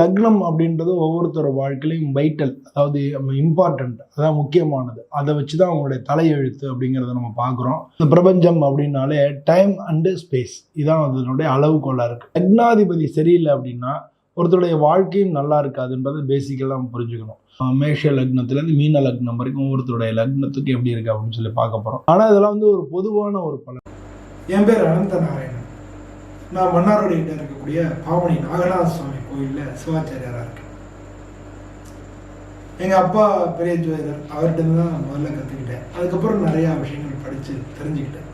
லக்னம் அப்படின்றது ஒவ்வொருத்தரோட வாழ்க்கையிலையும் வைட்டல் அதாவது இம்பார்ட்டன்ட் அதான் முக்கியமானது. அதை வச்சு தான் அவங்களுடைய தலையெழுத்து அப்படிங்கிறத நம்ம பார்க்குறோம். இந்த பிரபஞ்சம் அப்படின்னாலே டைம் அண்டு ஸ்பேஸ் இதான் அதனுடைய அளவுகோலாக இருக்குது லக்னாதிபதி சரியில்லை அப்படின்னா ஒருத்தருடைய வாழ்க்கையும் நல்லா இருக்காதுன்றது பேசிக்கலாக நம்ம புரிஞ்சுக்கணும். மேஷ லக்னத்துலேருந்து மீன லக்னம் வரைக்கும் ஒவ்வொருத்தருடைய லக்னத்துக்கு எப்படி இருக்குது அப்படின்னு சொல்லி பார்க்க போகிறோம் ஆனால் இதெல்லாம் வந்து ஒரு பொதுவான ஒரு பலன். என் பேர் அனந்த நாராயணன். நான் மன்னார்வடிகிட்ட இருக்கக்கூடிய பாமணி நாகநாத சுவாமி கோயிலில் சிவாச்சாரியாராக இருக்கேன். எங்கள் அப்பா பெரிய ஜோதிடர் அவர்கிட்ட தான் முதல்ல கற்றுக்கிட்டேன் அதுக்கப்புறம் நிறையா விஷயங்கள் படித்து தெரிஞ்சுக்கிட்டேன்.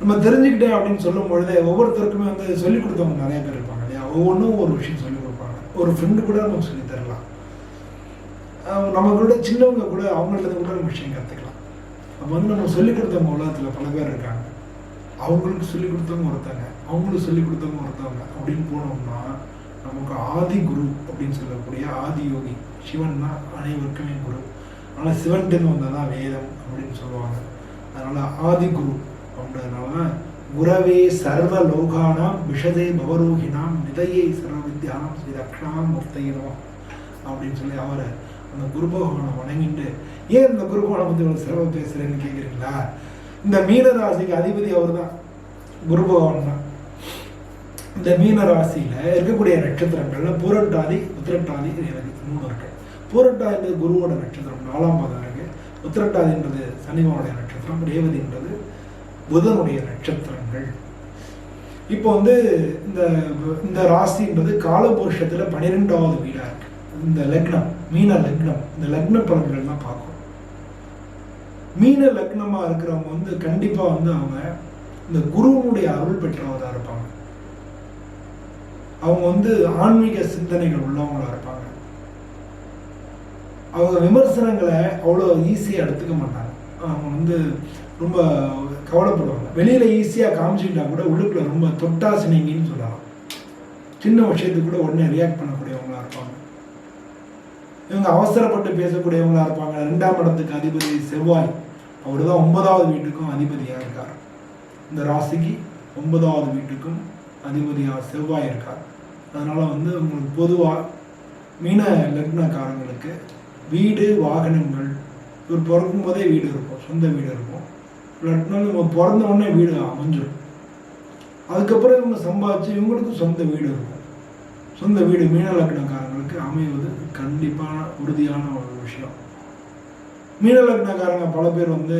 நம்ம தெரிஞ்சுக்கிட்டேன் அப்படின்னு சொல்லும் பொழுது ஒவ்வொருத்தருக்குமே வந்து சொல்லிக் கொடுத்தவங்க நிறைய பேர் இருப்பாங்க இல்லையா? ஒவ்வொன்றும் ஒரு விஷயம் சொல்லிக் கொடுப்பாங்க. ஒரு ஃப்ரெண்டு கூட நமக்கு சொல்லித் தரலாம். நம்மளோட நம்ம கூட சின்னவங்க கூட அவங்கள்ட்ட கூட நம்ம விஷயம் கற்றுக்கலாம் அப்போ வந்து நம்ம சொல்லிக் கொடுத்தவங்க உலகத்தில் பல பேர் இருக்காங்க. அவங்களுக்கு சொல்லிக் கொடுத்தவங்க ஒருத்தங்க அவங்களுக்கு சொல்லிக் கொடுத்தவங்க ஒருத்தவங்க அப்படின்னு போனோம்னா நமக்கு ஆதி குரு அப்படின்னு சொல்லக்கூடிய ஆதி யோகி சிவன் தான் அனைவருக்குமே குரு. அதனால் சிவன்கிட்ட வந்தால் தான் வேதம் அப்படின்னு சொல்லுவாங்க. அதனால் ஆதி குரு அப்படின்றதுனால தான் குரவே சர்வ லோகானாம் விஷதே பவரோகினாம் நிதையை சர்வ வித்யானாம் ஸ்ரீ தக்ஷணாம் முக்தையினோம் அப்படின்னு சொல்லி அவரை அந்த குரு பகவானை வணங்கிட்டு ஏன் இந்த குரு பகவானை பற்றி இவ்வளோ சிறப்பாக பேசுகிறேன்னு கேட்குறீங்களா இந்த மீன ராசிக்கு அதிபதி அவர் தான் குரு பகவான் தான் இந்த மீன ராசியில் இருக்கக்கூடிய நட்சத்திரங்கள்ல பூரட்டாதி உத்திரட்டாதி எனக்கு மூணு இருக்கு. பூரட்டாதி குருவோட நட்சத்திரம் நாலாம் பாதம் இருக்கு. உத்திரட்டாதின்றது சனிவனுடைய நட்சத்திரம் ரேவதின்றது புதனுடைய நட்சத்திரங்கள். இப்போ வந்து இந்த இந்த ராசின்றது காலபுருஷத்தில் பன்னிரெண்டாவது வீடாக இருக்கு. இந்த லக்னம் மீன லக்னம் இந்த லக்ன பலன்கள் தான் பார்க்கும் மீன லக்னமாக இருக்கிறவங்க வந்து கண்டிப்பாக வந்து அவங்க இந்த குருவனுடைய அருள் பெற்றவதா இருப்பாங்க. அவங்க வந்து ஆன்மீக சிந்தனைகள் உள்ளவங்களா இருப்பாங்க. அவங்க விமர்சனங்களை அவ்வளோ ஈஸியாக எடுத்துக்க மாட்டாங்க. அவங்க வந்து ரொம்ப கவலைப்படுவாங்க. வெளியில் ஈஸியாக காமிச்சுக்கிட்டா கூட உள்ளுக்குள்ள ரொம்ப தொட்டா சினிங்கின்னு சொல்லலாம். சின்ன விஷயத்துக்கு கூட உடனே ரியாக்ட் பண்ணக்கூடியவங்களா இருப்பாங்க. இவங்க அவசரப்பட்டு பேசக்கூடியவங்களா இருப்பாங்க. ரெண்டாம் இடத்துக்கு அதிபதி செவ்வாய். அவர் தான் ஒன்பதாவது வீட்டுக்கும் அதிபதியாக இருக்கார். இந்த ராசிக்கு ஒன்பதாவது வீட்டுக்கும் அதிபதியாக செவ்வாய் இருக்கார். அதனால் வந்து உங்களுக்கு பொதுவாக மீன லக்னக்காரங்களுக்கு வீடு வாகனங்கள் இவர் பிறக்கும் போதே வீடு இருக்கும் சொந்த வீடு இருக்கும். லக்னம் நம்ம பிறந்த உடனே வீடு அமைஞ்சிடும் அதுக்கப்புறம் இவங்க சம்பாதிச்சு இவங்களுக்கும் சொந்த வீடு இருக்கும். சொந்த வீடு மீன லக்னக்காரங்களுக்கு அமைவது கண்டிப்பான உறுதியான ஒரு விஷயம். மீனலக்னக்காரங்க பல பேர் வந்து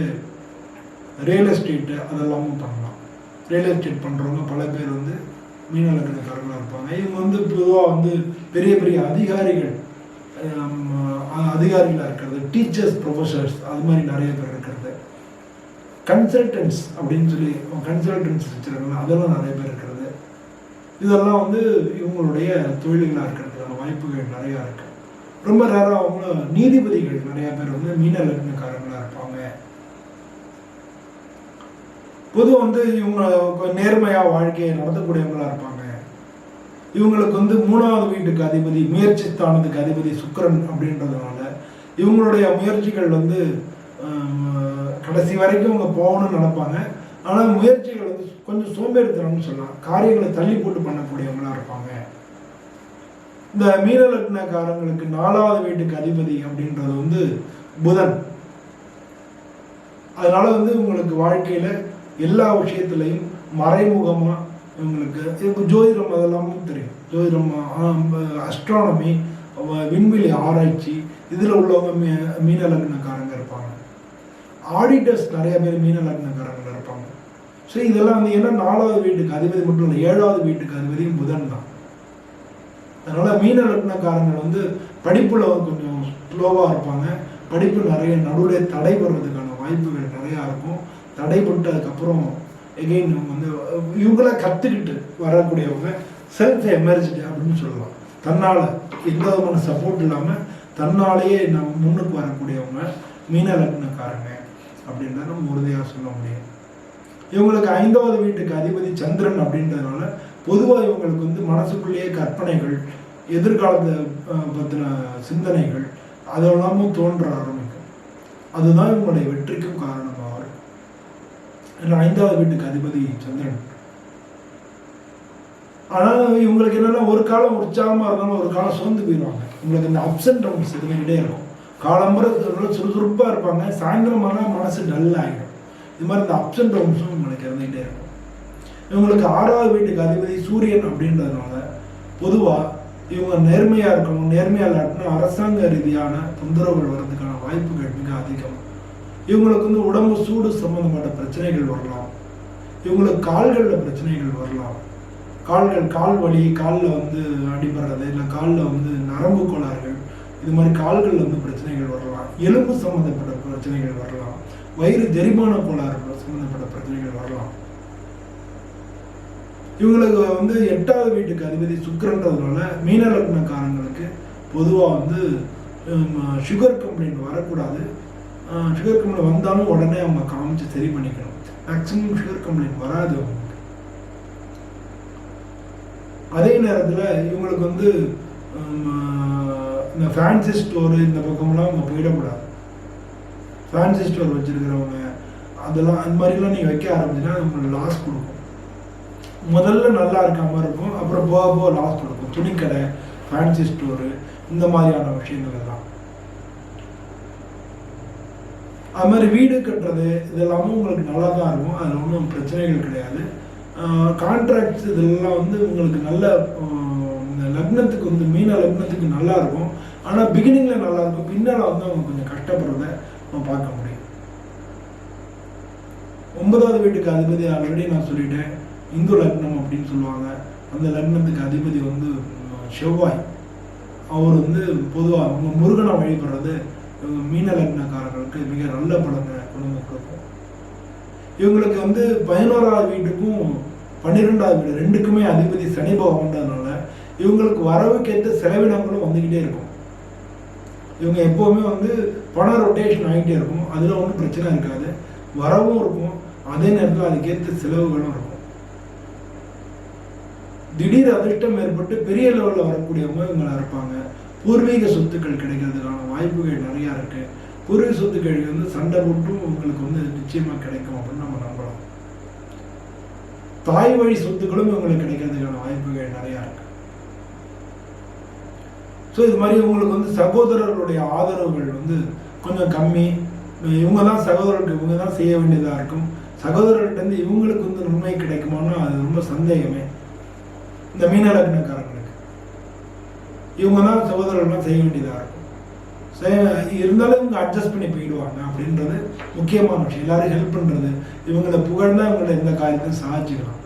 ரியல் எஸ்டேட்டு அதெல்லாமும் பண்ணலாம். ரியல் எஸ்டேட் பண்ணுறவங்க பல பேர் வந்து மீனலக்னக்காரங்களாக இருப்பாங்க. இவங்க வந்து பொதுவாக வந்து பெரிய பெரிய அதிகாரிகள் அதிகாரிகளாக இருக்கிறது டீச்சர்ஸ் ப்ரொஃபஸர்ஸ் அது மாதிரி நிறைய பேர் இருக்கிறது. கன்சல்டன்ஸ் அப்படின்னு சொல்லி கன்சல்டன்ஸ் வச்சுருக்காங்க. அதெல்லாம் நிறைய பேர் இருக்கிறது. இதெல்லாம் வந்து இவங்களுடைய தொழில்களாக இருக்கிறதுக்கான வாய்ப்புகள் நிறையா இருக்குது ரொம்ப ரேராக அவங்க நீதிபதிகள் நிறைய பேர் வந்து மீன லக்னக்காரங்களாக இருப்பாங்க. பொதுவாக வந்து இவங்க நேர்மையாக வாழ்க்கையை நடத்தக்கூடியவங்களா இருப்பாங்க. இவங்களுக்கு வந்து மூணாவது வீட்டுக்கு அதிபதி முயற்சி ஸ்தானத்துக்கு அதிபதி சுக்கிரன் அப்படின்றதுனால இவங்களுடைய முயற்சிகள் வந்து கடைசி வரைக்கும் அவங்க போகணும்னு நினைப்பாங்க. ஆனால் முயற்சிகள் வந்து கொஞ்சம் சோம்பேறித்தனம்னு சொல்லலாம். காரியங்களை தள்ளி போட்டு பண்ணக்கூடியவங்களா இருப்பாங்க. இந்த மீன லக்னக்காரங்களுக்கு நாலாவது வீட்டுக்கு அதிபதி அப்படின்றது வந்து புதன். அதனால வந்து உங்களுக்கு வாழ்க்கையில எல்லா விஷயத்துலையும் மறைமுகமா இவங்களுக்கு ஜோதிடம் அதெல்லாமும் தெரியும். ஜோதிடம் அஸ்ட்ரானமி விண்வெளி ஆராய்ச்சி இதில் உள்ளவங்க மீ மீன லக்னக்காரங்க இருப்பாங்க. ஆடிட்டர்ஸ் நிறைய பேர் மீன லக்னக்காரங்க இருப்பாங்க. ஸோ இதெல்லாம் வந்து ஏன்னா நாலாவது வீட்டுக்கு அதிபதி மட்டும் இல்லை ஏழாவது வீட்டுக்கு அதிபதியும் புதன் தான். அதனால் மீன லக்னக்காரங்கள் வந்து படிப்பில் கொஞ்சம் ஸ்லோவாக இருப்பாங்க. படிப்பு நிறைய நடுவில் தடைபடுறதுக்கான வாய்ப்புகள் நிறையா இருக்கும். தடைபட்டதுக்கப்புறம் எகெயின் இவங்க வந்து இவங்கள கற்றுக்கிட்டு வரக்கூடியவங்க செல்ஃப் எமர்ஜி அப்படின்னு சொல்லலாம். தன்னால் எந்த விதமான சப்போர்ட் இல்லாமல் தன்னாலேயே நம்ம முன்னுக்கு வரக்கூடியவங்க மீன லக்னக்காரங்க அப்படின்றத நம்ம உறுதியாக சொல்ல முடியும். இவங்களுக்கு ஐந்தாவது வீட்டுக்கு அதிபதி சந்திரன் அப்படின்றதுனால பொதுவாக இவங்களுக்கு வந்து மனசுக்குள்ளேயே கற்பனைகள் எதிர்காலத்தை பற்றின சிந்தனைகள் அதெல்லாமும் தோன்ற ஆரம்பிக்கும். அதுதான் இவங்களுடைய வெற்றிக்கும் காரணமாக இருக்கும் ஏன்னா ஐந்தாவது வீட்டுக்கு அதிபதி சந்திரன். ஆனால் இவங்களுக்கு என்னென்னா ஒரு காலம் உற்சாகமாக இருந்தாலும் ஒரு காலம் சோர்ந்து போயிடுவாங்க. உங்களுக்கு இந்த அப்ஸ் அண்ட் டவுன்ஸ் இருந்துக்கிட்டே இருக்கும். காலம்புற சுறுசுறுப்பாக இருப்பாங்க. சாயந்தரமான மனசு டல் ஆகிடும் இது மாதிரி இந்த அப்ஸ் அண்ட் டவுன்ஸும் உங்களுக்கு இருந்துக்கிட்டே இருக்கும். இவங்களுக்கு ஆறாவது வீட்டுக்கு அதிபதி சூரியன் அப்படின்றதுனால பொதுவாக இவங்க நேர்மையாக இருக்கணும் நேர்மையாக இல்லாட்டினா அரசாங்க ரீதியான தொந்தரவுகள் வர்றதுக்கான வாய்ப்புகள் மிக அதிகம். இவங்களுக்கு வந்து உடம்பு சூடு சம்மந்தப்பட்ட பிரச்சனைகள் வரலாம். இவங்களுக்கு கால்களில் பிரச்சனைகள் வரலாம். கால்கள் கால் வலி காலில் வந்து அடிபடுறது இல்லை காலில் வந்து நரம்பு கோளாறுகள் இது மாதிரி கால்களில் வந்து பிரச்சனைகள் வரலாம். எலும்பு சம்மந்தப்பட்ட பிரச்சனைகள் வரலாம். வயிறு ஜெரிமான கோளாறுகள் சம்மந்தப்பட்ட பிரச்சனைகள் வரலாம். இவங்களுக்கு வந்து எட்டாவது வீட்டுக்கு அதிபதி சுக்கரன்றதுனால மீன லக்னக்காரங்களுக்கு பொதுவாக வந்து சுகர் கம்ப்ளைண்ட் வரக்கூடாது. சுகர் கம்ப்ளைண்ட் வந்தாலும் உடனே அவங்க காமிச்சு சரி பண்ணிக்கணும். மேக்ஸிமம் சுகர் கம்ப்ளைண்ட் வராது அவங்களுக்கு. அதே நேரத்தில் இவங்களுக்கு வந்து இந்த ஃபேன்சி ஸ்டோரு இந்த பக்கம்லாம் அவங்க போயிடக்கூடாது. ஃபேன்சி ஸ்டோர் வச்சுருக்கிறவங்க அதெல்லாம் அந்த மாதிரிலாம் நீங்கள் வைக்க ஆரம்பிச்சுன்னா உங்களுக்கு லாஸ் கொடுக்கும். முதல்ல நல்லா இருக்க மாதிரி இருக்கும். அப்புறம் போக போக லாஸ் கொடுக்கும் துணிக்கடை ஃபேன்சி ஸ்டோரு இந்த மாதிரியான விஷயங்கள் எல்லாம். அது மாதிரி வீடு கட்டுறது இதெல்லாமும் உங்களுக்கு நல்லா தான் இருக்கும். அதில் ஒன்றும் பிரச்சனைகள் கிடையாது. கான்ட்ராக்ட்ஸ் இதெல்லாம் வந்து உங்களுக்கு நல்ல இந்த லக்னத்துக்கு வந்து மீன லக்னத்துக்கு நல்லா இருக்கும். ஆனால் பிகினிங்கில் நல்லா இருக்கும். பின்னால் வந்து அவங்க கொஞ்சம் கஷ்டப்படுறத நம்ம பார்க்க முடியும். ஒன்பதாவது வீட்டுக்கு அதிபதி ஆல்ரெடி நான் சொல்லிட்டேன். இந்து லக்னம் அப்படின்னு சொல்லுவாங்க. அந்த லக்னத்துக்கு அதிபதி வந்து செவ்வாய். அவர் வந்து பொதுவாக முருகனை வழிபடுறது இவங்க மீன லக்னக்காரர்களுக்கு மிக நல்ல பலனை கொண்டு கொடுக்கும். இவங்களுக்கு வந்து பதினோராவது வீட்டுக்கும் பன்னிரெண்டாவது வீடு ரெண்டுக்குமே அதிபதி சனி பகவான்றதுனால இவங்களுக்கு வரவுக்கேற்ற செலவினங்களும் வந்துக்கிட்டே இருக்கும். இவங்க எப்போவுமே வந்து பண ரொட்டேஷன் ஆகிட்டே இருக்கும். அதில் ஒன்றும் பிரச்சனை இருக்காது. வரவும் இருக்கும். அதே நேரத்தில் அதுக்கேற்ற செலவுகளும் இருக்கும். திடீர் அதிர்ஷ்டம் ஏற்பட்டு பெரிய லெவலில் வரக்கூடியவங்க இவங்களா இருப்பாங்க. பூர்வீக சொத்துக்கள் கிடைக்கிறதுக்கான வாய்ப்புகள் நிறையா இருக்கு. பூர்வீக சொத்துக்கள் வந்து சண்டை போட்டும் உங்களுக்கு வந்து நிச்சயமாக கிடைக்கும் அப்படின்னு நம்ம நம்பலாம் தாய் வழி சொத்துக்களும் இவங்களுக்கு கிடைக்கிறதுக்கான வாய்ப்புகள் நிறையா இருக்கு. ஸோ இது மாதிரி இவங்களுக்கு வந்து சகோதரர்களுடைய ஆதரவுகள் வந்து கொஞ்சம் கம்மி. இவங்க தான் சகோதரர்களுக்கு இவங்க தான் செய்ய வேண்டியதாக இருக்கும். சகோதரர்கிட்ட இருந்து இவங்களுக்கு வந்து நன்மை கிடைக்குமான்னா அது ரொம்ப சந்தேகமே. இந்த மீன லக்னக்காரங்களுக்கு இவங்க தான் சகோதரர்கள்லாம் செய்ய வேண்டியதாக இருக்கும். இருந்தாலும் இவங்க அட்ஜஸ்ட் பண்ணி போயிடுவாங்க அப்படின்றது முக்கியமான விஷயம். எல்லாரும் ஹெல்ப் பண்ணுறது இவங்களை புகழ்ந்தா இவங்களை எந்த காரியத்தையும் சாதிச்சுக்கலாம்.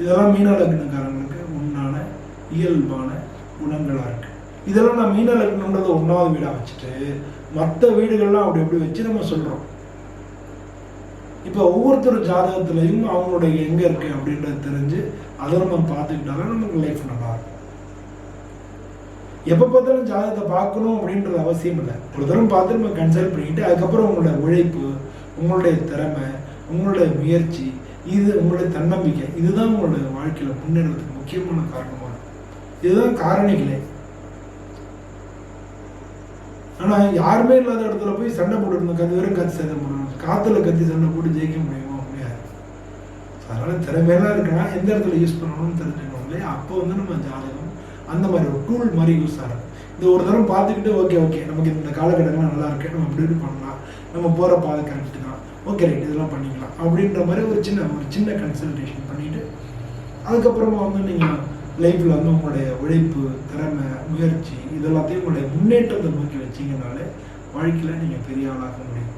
இதெல்லாம் மீன லக்னக்காரங்களுக்கு உண்டான இயல்பான குணங்களாக இருக்குது இதெல்லாம் நான் மீன ஒன்றாவது வீடாக வச்சுட்டு மற்ற வீடுகள்லாம் அப்படி அப்படி வச்சு நம்ம சொல்கிறோம் இப்போ ஒவ்வொருத்தர் ஜாதகத்துலையும் அவங்களுடைய எங்கே இருக்கு அப்படின்றது தெரிஞ்சு அதை நம்ம பார்த்துக்கிட்டாலும் நமக்கு லைஃப் நல்லா இருக்கும். எப்போ பார்த்தாலும் ஜாதகத்தை பார்க்கணும் அப்படின்றது அவசியம் இல்லை. ஒரு தரம் பார்த்து நம்ம கன்சல்ட் பண்ணிக்கிட்டு அதுக்கப்புறம் உங்களோட உழைப்பு உங்களுடைய திறமை உங்களுடைய முயற்சி இது உங்களுடைய தன்னம்பிக்கை இதுதான் உங்களுடைய வாழ்க்கையில் முன்னேறதுக்கு முக்கியமான காரணமாக இருக்கும். இதுதான் காரணிகளே. ஆனா யாருமே இல்லாத இடத்துல போய் சண்டை போட்டுருந்தோம் கத்து வெறும் கத்து சண்டை போடணும் காற்றுல கத்தி சண்டை போட்டு ஜெயிக்க முடியுமா? முடியாது. அதனால் திறமையெல்லாம் இருக்குன்னா எந்த இடத்துல யூஸ் பண்ணணும்னு தெரிஞ்சுக்கணும். இல்லையா? அப்போ வந்து நம்ம ஜாதகம் அந்த மாதிரி ஒரு டூல் மாதிரி யூஸ் ஆகும். இது ஒரு தரம் பார்த்துக்கிட்டு ஓகே ஓகே நமக்கு இந்த காலகட்டங்கள்லாம் நல்லா இருக்கு நம்ம இப்படி பண்ணலாம். நம்ம போகிற பாதை கரெக்ட் தான். ஓகே ரைட் இதெல்லாம் பண்ணிக்கலாம். அப்படின்ற மாதிரி ஒரு சின்ன ஒரு சின்ன கன்சல்டேஷன் பண்ணிட்டு அதுக்கப்புறமா வந்து நீங்கள் லைஃப்பில் வந்து உங்களுடைய உழைப்பு திறமை முயற்சி இது எல்லாத்தையும் உங்களுடைய முன்னேற்றத்தை நோக்கி வச்சீங்கனாலே வாழ்க்கையில் நீங்கள் பெரிய ஆளாக முடியும்.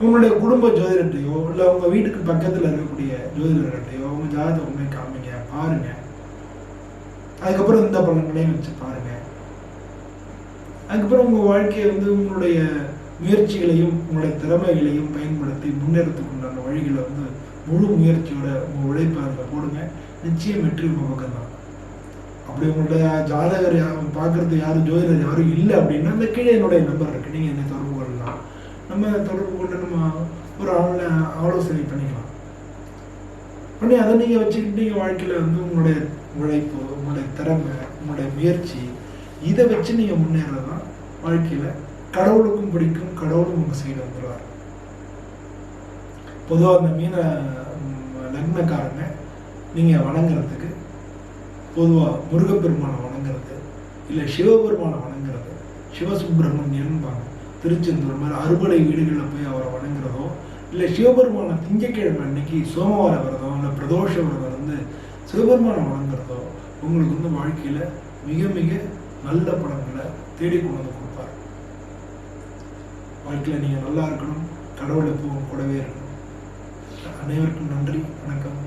உங்களுடைய குடும்ப ஜோதிடர்கிட்டையோ இல்லை உங்கள் வீட்டுக்கு பக்கத்தில் இருக்கக்கூடிய ஜோதிடர்கிட்டையோ உங்கள் ஜாதகத்தை உண்மை காமிங்க பாருங்க. அதுக்கப்புறம் இந்த பலன்களையும் வச்சு பாருங்க. அதுக்கப்புறம் உங்கள் வாழ்க்கையை வந்து உங்களுடைய முயற்சிகளையும் உங்களுடைய திறமைகளையும் பயன்படுத்தி முன்னேறத்துக்கு உண்டான வழிகளை வந்து முழு முயற்சியோட உங்கள் உழைப்பை அதில் போடுங்க. நிச்சயம் வெற்றி உங்கள் பக்கம் தான். அப்படி உங்களுடைய ஜாதகர் யாரும் பார்க்கறது யாரும் ஜோதிடர் யாரும் இல்லை அப்படின்னா அந்த கீழே என்னுடைய நம்பர் இருக்கு. நீங்கள் என்னை தொடர்பு நம்ம தொடர்பு கொண்டு நம்ம ஒரு ஆன்லைன் ஆலோசனை பண்ணிக்கலாம். பண்ணி அதை நீங்கள் வச்சுக்கிட்டு நீங்கள் வாழ்க்கையில் வந்து உங்களுடைய உழைப்பு உங்களுடைய திறமை உங்களுடைய முயற்சி இதை வச்சு நீங்கள் முன்னேறது தான் வாழ்க்கையில் கடவுளுக்கும் பிடிக்கும் கடவுளும் உங்கள் சைடு வந்துடுவார் பொதுவாக அந்த மீன லக்னக்காரங்க நீங்கள் வணங்குறதுக்கு பொதுவாக முருகப்பெருமானை வணங்குறது இல்லை சிவபெருமானை வணங்குறது சிவசுப்பிரமணியன்பாங்க திருச்செந்தூர் மாதிரி அறுபடை வீடுகளில் போய் அவரை வணங்குறதோ இல்லை சிவபெருமானை திங்கக்கிழமை அன்னைக்கு சோமவார விரதம் இல்லை பிரதோஷ விரதம் இருந்து சிவபெருமானை வணங்குறதோ உங்களுக்கு வந்து வாழ்க்கையில் மிக மிக நல்ல பலன்களை தேடி கொண்டு வந்து கொடுப்பார். வாழ்க்கையில் நீங்கள் நல்லா இருக்கணும் கடவுள் எப்பவும் கூடவே இருக்கணும். அனைவருக்கும் நன்றி வணக்கம்.